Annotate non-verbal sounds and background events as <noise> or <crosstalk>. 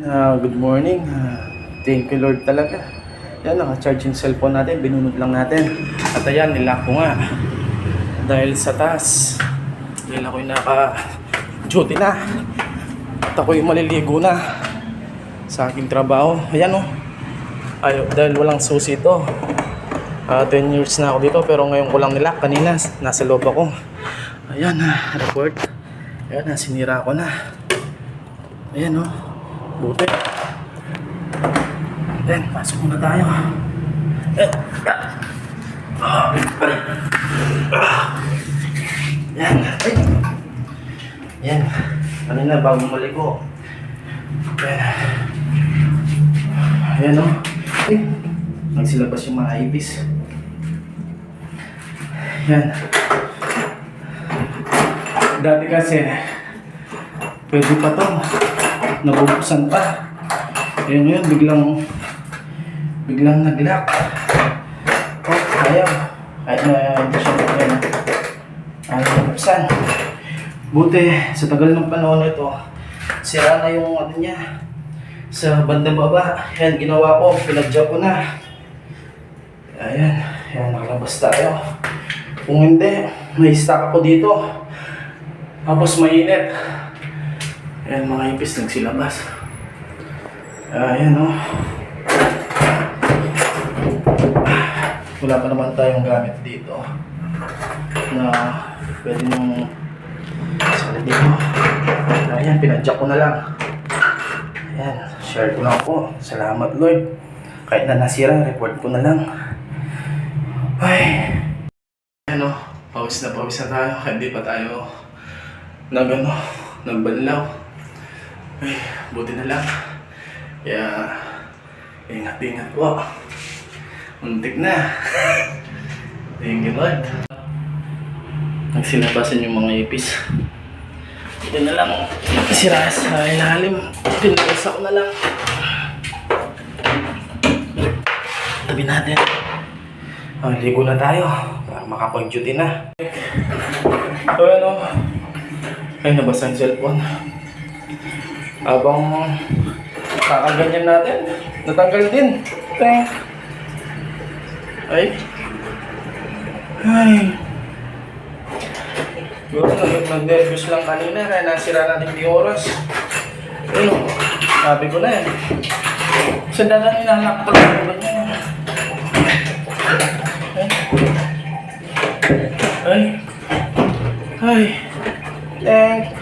Ah, good morning. Ah, thank you Lord talaga. Yan, naka-charge yung cellphone natin. Binunod lang natin. At ayan, nilak ko nga. Dahil sa taas. Dahil ako'y naka-duty na. At ako'y maliligo na. Sa aking trabaho. Ayan oh. Ay, dahil walang susi ito. Ah, 10 years na ako dito pero ngayon ko lang nilak. Kanina, nasa loob ako. Ayan report. Ayan sinira ko na. Ayan oh. Buti. Ayan, pasok muna tayo. Eh, ah. Ayan. Ay. Ayan. Kanina bago maligo. Ayan. Oh. Ay. Nagsilabas yung mga ibis. Ayan. Dati kasi, pwede pa to. Nabubuksan pa. Eh ngayon, biglang, biglang nag-lock. Oh, ayaw. Kahit na hindi siya buksan. Ayaw nabuksan. Buti, sa tagal ng panahon ito, sira na yung ano niya. Sa bandang baba, yan, ginawa ko, pinadya ko na. Ayan, ayan, nakalabas tayo. Kung hindi, may stock ako dito. Tapos mainit. Ayan mga ipis nagsilabas. Ayan o. Wala pa naman tayong gamit dito. Na pwede nung sali dito. Ayan, pinadyak ko na lang. Ayan, share ko lang po. Salamat Lord. Kahit na nasira, report ko na lang. Ay. Ayan o, pawis na pawis na tayo. Hindi pa tayo nag ano, nagbanlaw. Ay, <sighs> buti na lang. Kaya, ingat-ingat po. Muntik na. <laughs> Thank you, Lord. Nagsinabasan yung mga ipis. Ito na lang. Sira sa ilalim. Pinasa ko na lang. Tabi natin. Ah, ligo na tayo. Para makapag-duty na. So, ano, ay, nabasa yung cellphone. Habang kakaganyan natin, natanggal din. Teng. Ay. Ay. Siguro nag- nag-nervous lang kanina kaya nasira natin yung oras. Ayun, sabi ko na eh. Sa dalan inanak ko lang ba niya? Ay. Ay. Ay.